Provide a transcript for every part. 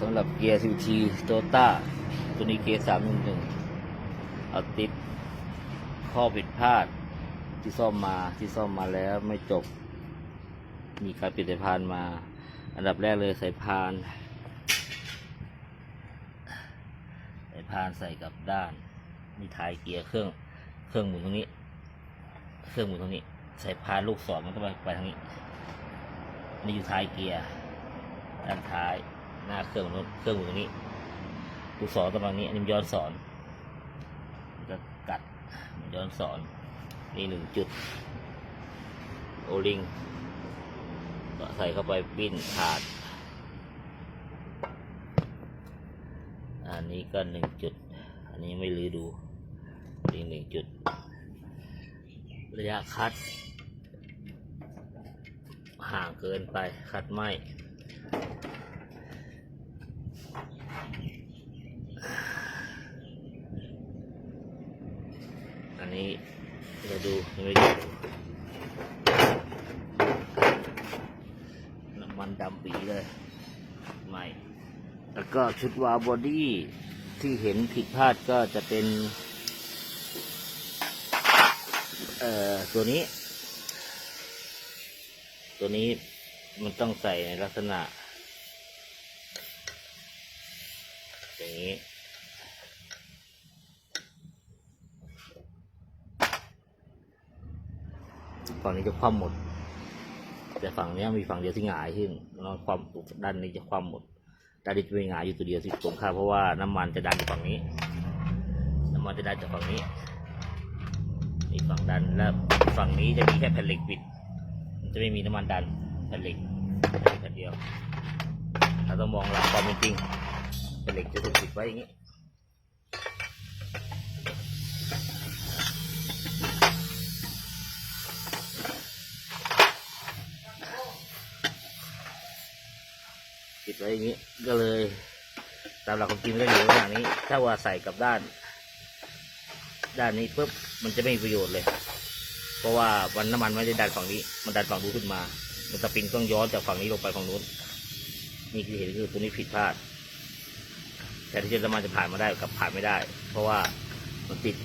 สำหรับเกียร์ซีทีโตต้าตัวนี้เกียร์สามหนึ่งหนึ่งเอาติดข้อผิดพลาดที่ซ่อมมาที่ซ่อมมาแล้วไม่จบ มีการเปลี่ยนสายพานมา อันดับแรกเลยสายพานสายพานใส่กับด้าน มีท้ายเกียร์เครื่องเครื่องหมุนตรงนี้ เครื่องหมุนตรงนี้สายพานลูกศรมันต้องไปไปทางนี้นี่อยู่ท้ายเกียร์ด้านท้าย หน้าเครื่องนู้นเครื่องอยู่ตรงนี้ลูกศรตรงนี้อันนี้มันย้อนสอนมันก็กัดย้อนสอนนี่หนึ่งจุด โอลิงก็ใส่เข้าไปปิ้นขาด อันนี้ก็หนึ่งจุด อันนี้ไม่ลือดูอีกหนึ่งจุด ระยะคัด ห่างเกินไปคัดไม่ อันนี้เราดูยังไม่ดูน้ำมันดำปีเลยใหม่ แล้วก็ชุดวาบอดี้ที่เห็นผิดพลาดก็จะเป็น เอ่อ ตัวนี้ ตัวนี้มันต้องใส่ในลักษณะ อย่างนี้ ฝั่งนี้จะคว่ำหมด แต่ฝั่งนี้มีฝั่งเดียวที่หงายขึ้นแล้วความด้านนี้จะคว่ำหมดด้านนี้จะไม่หงายอยู่ตัวเดียวที่ตรงข้ามเพราะว่าน้ำมันจะดันจากฝั่งนี้ น้ำมันจะดันจากฝั่งนี้มีฝั่งดันแล้วฝั่งนี้จะมีแค่แผ่นเหล็กปิด จะไม่มีน้ำมันดันแผ่นเหล็กแผ่นเดียวเราต้องมองหลักความเป็นจริง เหล็กจะถูกปิดไว้อย่างนี้ปิดไว้อย่างนี้ก็เลย ตามหลักความจริงมันก็อยู่อย่างนี้ ถ้าว่าใส่กับด้าน ด้านนี้ปุ๊บมันจะไม่มีประโยชน์เลย เพราะว่าวันน้ำมันไม่ได้ดันฝั่งนี้ มันดันฝั่งนู้นขึ้นมา มันสปริงต้องย้อนจากฝั่งนี้ลงไปฝั่งนู้น นี่คือเหตุคือตัวนี้ผิดพลาด แต่ที่จะน้ำมันจะผ่านมาได้กับผ่านไม่ได้ เพราะว่ามันติด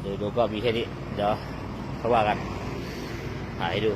เดี๋ยวดูก็มีแค่นี้ เดี๋ยวเขาว่ากันถ่ายให้ดู